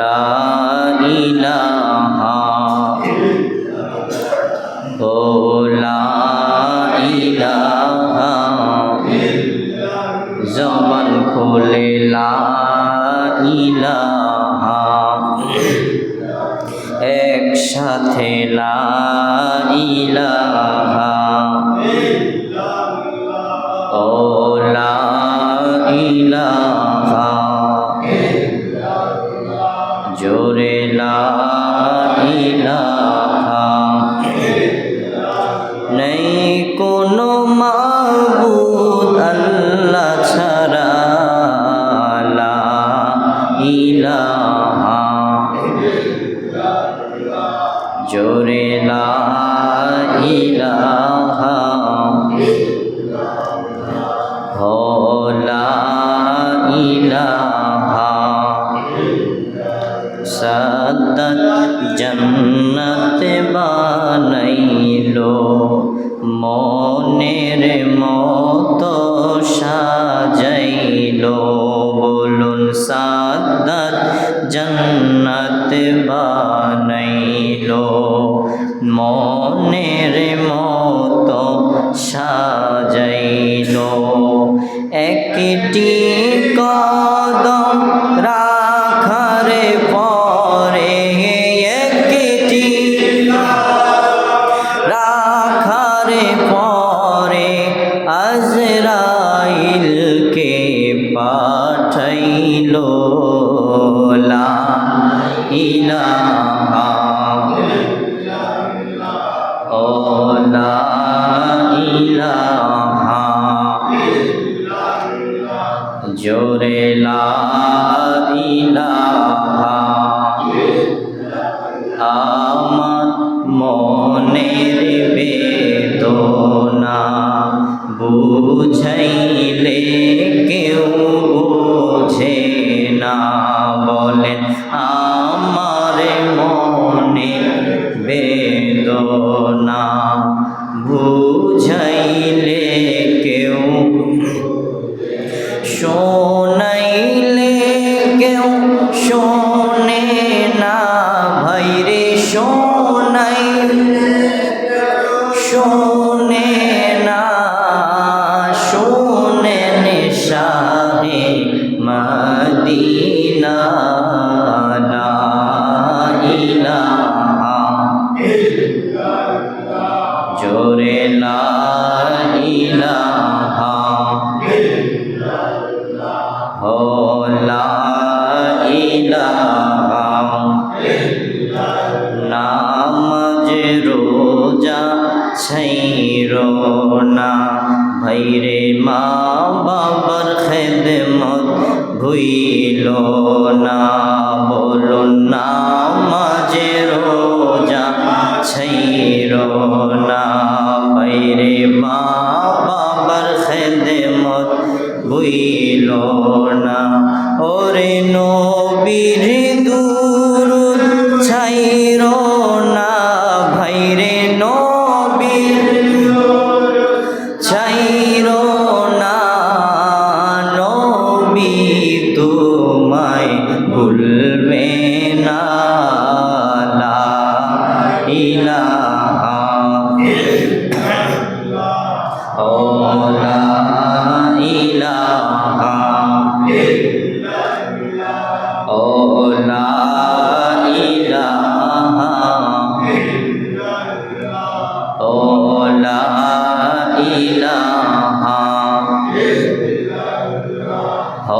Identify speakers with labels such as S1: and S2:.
S1: লা ইলাহা জবান খুলে লা ইলাহা। একসাথে লা ইলাহা। ও লা ইলাহা জোরে লা ইলাহা হো লা ইলাহা সাদাত জন্নতে বানাইলো মনের বানাইলো। মনের মতো সাজাইলো। একটি কদম রাখার পরে একটি রাখার পরে আজরাইলকে পাঠাইল। বুঝাইলে কেউ বোঝে না বলেন আমার মনে বেদনা। বুঝাইলে কেউ শোনাইলে মদিনা জোরে লা ইলাহা হো লা ইলাহা নামাজ রোজা ছাইরো না, ভাইরে মা বাবার খেদমত ভুইল না বলুন না যে রোজা ছাইরো না। বাইরে বাবার খেদমত ভুইল না। ওরে নবীর দুরুদ তোমায় ভুলবে না। ও